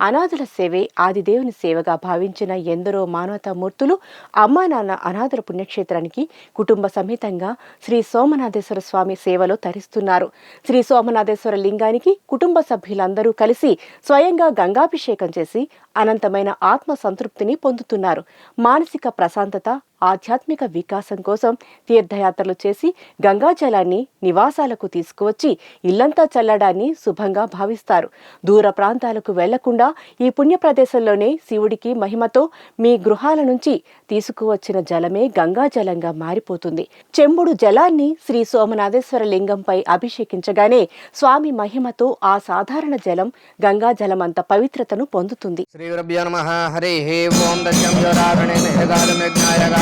అనాథుల సేవే ఆదిదేవుని సేవగా భావించిన ఎందరో మానవతామూర్తులు అమ్మా నాన్న అనాథుల పుణ్యక్షేత్రానికి కుటుంబ సమేతంగా శ్రీ సోమనాథేశ్వర స్వామి సేవలో తరిస్తున్నారు. శ్రీ సోమనాథేశ్వర లింగానికి కుటుంబ సభ్యులందరూ కలిసి స్వయంగా గంగాభిషేకం చేసి అనంతమైన ఆత్మ సంతృప్తిని పొందుతున్నారు. మానసిక ప్రశాంతత ఆధ్యాత్మిక వికాసం కోసం తీర్థయాత్రలు చేసి గంగాజలాన్ని నివాసాలకు తీసుకువచ్చి ఇల్లంతా చల్లడాన్ని శుభంగా భావిస్తారు. దూర ప్రాంతాలకు వెళ్ళకుండా ఈ పుణ్య ప్రదేశంలోనే శివుడికి మహిమతో మీ గృహాల నుంచి తీసుకువచ్చిన జలమే గంగాజలంగా మారిపోతుంది. చెంబుడు జలాన్ని శ్రీ సోమనాథేశ్వర లింగంపై అభిషేకించగానే స్వామి మహిమతో ఆ సాధారణ జలం గంగాజలమంత పవిత్రతను పొందుతుంది. శ్రీ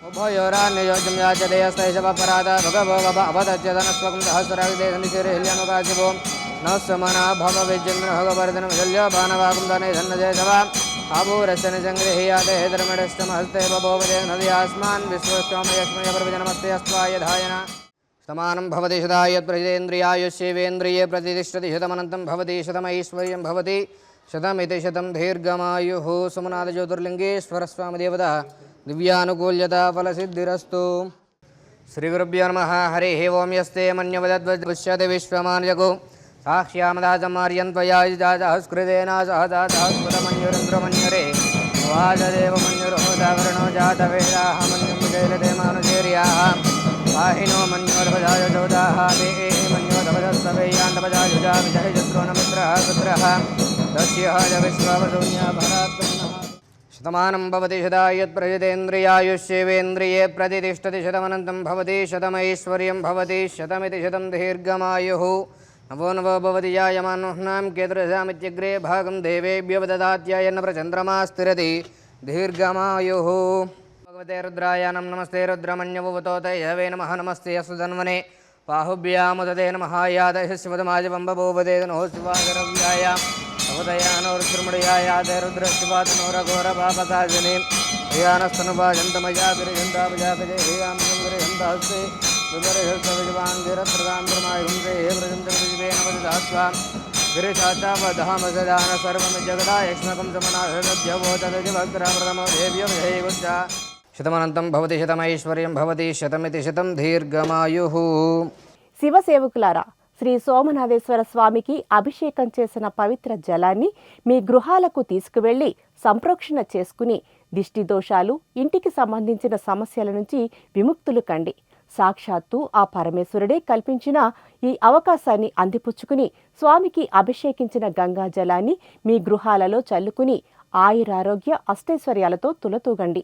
యాచతే అస్తైషవపరాధ భగవో వభ అవదత్యదనస్వకం సహస్రావిదేశనిశిరిహిల్యనుకాశివో నమస్సమనా భవ విజేంద్ర భగవర్ధనం శల్య బాణవాకం దనే ధన్నజేషవ ఆభూరశ్చన సంగృహీయాతే ధర్మడష్టమహస్తే బభోవదే నదయాస్మాన్ విశ్వస్తోమయస్మయ ప్రవచనమస్తే అస్వాయధాయన సమానం భవతి శతాయత్ప్రజితేంద్రియాయుష్యేవేంద్రియే ప్రతిష్టతి శతమనంతం భవతి శతమైశ్వర్యం భవతి శతమితి శతం దీర్ఘమాయు సుమనాథ జ్యోతిర్లింగేశ్వర స్వామి దేవత दिव्यानुकूल्यताफलसिद्धिरस्तु। श्रीगुरुभ्यो नमः, हरिः ओं यस्ते मन्यवदद्वदृश्यते विश्वमान्यगो साक्ष्यामदाचमार्यन्त्वयाजाजहस्कृतेन सह जातवेदाः वाहिनो न मित्रः पुत्रः। दस्यः च विश्वावशून्या भरात्मनः శతమానం భవతి శతాయత్ప్రజితేంద్రియాయుష్యేవేంద్రియే ప్రతిష్టతి శతమనంతం భవతి శతమైశ్వర్యం భవతి శతమితి శతం దీర్ఘమాయు. నవో నవో భవతి జాయమానుహ్నాం కేతురసామిత్యగ్రే భాగం దేవేభ్యవదదాత్యాయన్న ప్రచంద్రమా స్థిరతి దీర్ఘమాయు. భగవతే రుద్రాయానం నమస్తే రుద్రమణ్యవతోతయవే నమ నమస్తే అస్తు ధన్వనే బాహుభ్యాముదతే నమః యాదయ శివదమాజవంబభూవదే నో శివాగరవ్యాయాం. అవదయానో రుద్రముడియాయాదే రుద్రశివాతనో రఘోర పాపకాజిని హయానస్తనుభాజంతమయాభిరజంతాపజాపజే హేయాం సంగరజంతాస్తే వివరహస్తవిజవాంగిరత్రదాంధ్రమాయుంసే హే ప్రజంతమిజివే నవదాస్వాం గిరిశాచావధామ సదాన సర్వం జగదా యక్ష్మకం సమనాథద్యవో తదజి భక్తరామృతమో దేవ్య విజయగుచ్చ శతమనంతం భవతి శతమైశ్వర్యం భవతి శతమితి శతం దీర్ఘమాయుః. శివ సేవకులారా శ్రీ సోమనాథేశ్వర స్వామికి అభిషేకం చేసిన పవిత్ర జలాన్ని మీ గృహాలకు తీసుకువెళ్ళి సంప్రోక్షణ చేసుకుని దిష్టి దోషాలు ఇంటికి సంబంధించిన సమస్యల నుంచి విముక్తులు కండి. సాక్షాత్తు ఆ పరమేశ్వరుడే కల్పించిన ఈ అవకాశాన్ని అందిపుచ్చుకుని స్వామికి అభిషేకించిన గంగా జలాన్ని మీ గృహాలలో చల్లుకుని ఆయురారోగ్య అష్టైశ్వర్యాలతో తులతూగండి.